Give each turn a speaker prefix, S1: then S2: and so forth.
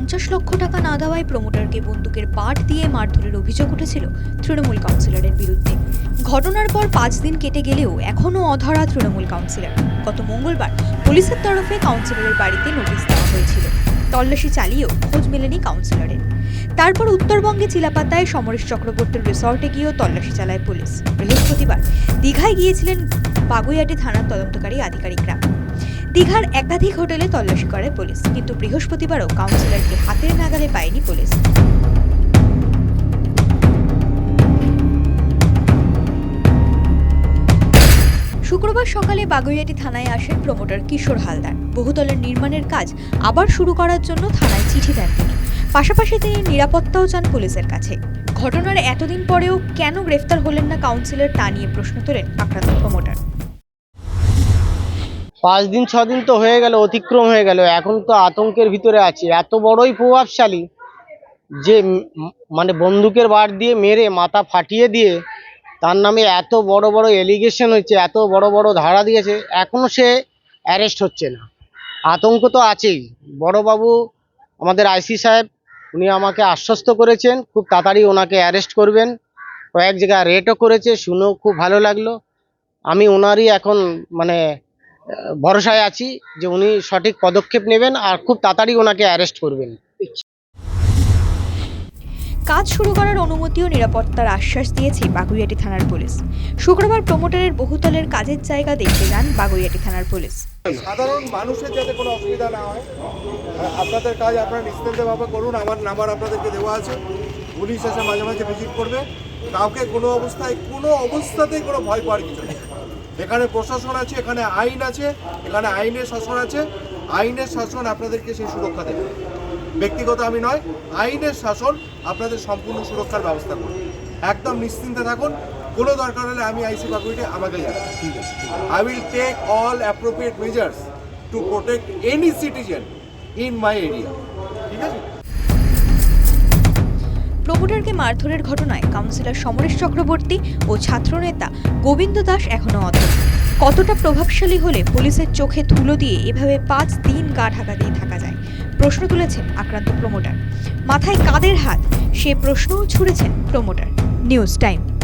S1: পঞ্চাশ লক্ষ টাকা না দেওয়ায় প্রমোটারকে বন্দুকের পাট দিয়ে মারধরের অভিযোগ উঠেছিল তৃণমূল কাউন্সিলরের বিরুদ্ধে। ঘটনার পর পাঁচ দিন কেটে গেলেও এখনও অধরা তৃণমূল কাউন্সিলর। গত মঙ্গলবার পুলিশের তরফে কাউন্সিলরের বাড়িতে নোটিশ দেওয়া হয়েছিল। তল্লাশি চালিয়েও খোঁজ মেলেনি কাউন্সিলরের। তারপর উত্তরবঙ্গে চিলাপাতায় সমরেশ চক্রবর্তীর রিসর্টে গিয়েও তল্লাশি চালায় পুলিশ। বৃহস্পতিবার দীঘায় গিয়েছিলেন বাগুইয়াটি থানার তদন্তকারী আধিকারিকরা। দীঘার একাধিক হোটেলে তল্লাশি করে পুলিশ, কিন্তু বৃহস্পতিবারও কাউন্সিলরকে হাতের নাগালে পায়নি পুলিশ। শুক্রবার সকালে বাগুইয়াটি থানায় আসেন প্রমোটার কিশোর হালদার। বহুতলের নির্মাণের কাজ আবার শুরু করার জন্য থানায় চিঠি দেন তিনি। পাশাপাশি তিনি নিরাপত্তাও চান পুলিশের কাছে। ঘটনার এতদিন পরেও কেন গ্রেফতার হলেন না কাউন্সিলর তা নিয়ে প্রশ্ন তোলেন আক্রান্ত প্রমোটার।
S2: পাঁচ দিন, ছ দিন তো হয়ে গেল, অতিক্রম হয়ে গেল। এখন তো আতঙ্কের ভিতরে আছি। এত বড়ই প্রভাবশালী যে মানে বন্দুকের বার দিয়ে মেরে মাথা ফাটিয়ে দিয়ে তার নামে এত বড় বড় এলিগেশন হয়েছে, এত বড় বড় ধারা দিয়েছে এখনও সে অ্যারেস্ট হচ্ছে না। আতঙ্ক তো আছেই। বড়বাবু আমাদের আইসি সাহেব, উনি আমাকে আশ্বস্ত করেছেন, খুব তাড়াতাড়ি ওনাকে অ্যারেস্ট করবেন। কয়েক জায়গায় রেটও করেছে, শুনেও খুব ভালো লাগল। আমি ওনারই এখন মানে ভরসায় আছি যে উনি সঠিক পদক্ষেপ নেবেন আর খুব তাড়াতাড়ি ওনাকে অ্যারেস্ট করবেন।
S1: কাজ শুরু করার অনুমতি ও নিরাপত্তার আশ্বাস দিয়েছে বাগুইয়াটি থানার পুলিশ। শুক্রবার প্রমোটারের বহুতলের কাজের জায়গা দেখতে যান বাগুইয়াটি থানার পুলিশ।
S3: সাধারণ মানুষের যাতে কোনো অসুবিধা না হয় আপনাদের কাজ আপনারা নিশ্চিন্তভাবে করুন আমার নাম্বার আপনাদেরকে দেওয়া আছে। পুলিশ এসে মাঝে মাঝে ভিজিট করবে। কাউকে কোনো অবস্থায় কোনো অবস্থাতেই কোনো ভয় পাওয়ার কিছু নেই। এখানে প্রশাসন আছে, এখানে আইন আছে, এখানে আইনের শাসন আছে। আইনের শাসন আপনাদেরকে সেই সুরক্ষা দেবে। ব্যক্তিগত আমি নয়, আইনের শাসন আপনাদের সম্পূর্ণ সুরক্ষার ব্যবস্থা করবে। একদম নিশ্চিন্তে থাকুন। কোনো দরকার হলে আমি আইসি বাকুইটে আমাকে জানান ঠিক আছে। I will take all appropriate measures to protect any citizen in my area. ঠিক আছে?
S1: প্রমোটারকে মারধরের ঘটনায় কাউন্সিলর সমরেশ চক্রবর্তী ও ছাত্রনেতা গোবিন্দ দাস এখনও অধর। কতটা প্রভাবশালী হলে পুলিশের চোখে ধুলো দিয়ে এভাবে পাঁচ দিন গা ঢাকা দিয়ে থাকা যায়? প্রশ্ন তুলেছেন আক্রান্ত প্রমোটার। মাথায় কাদের হাত? সে প্রশ্নও ছুড়েছেন প্রমোটার। News time.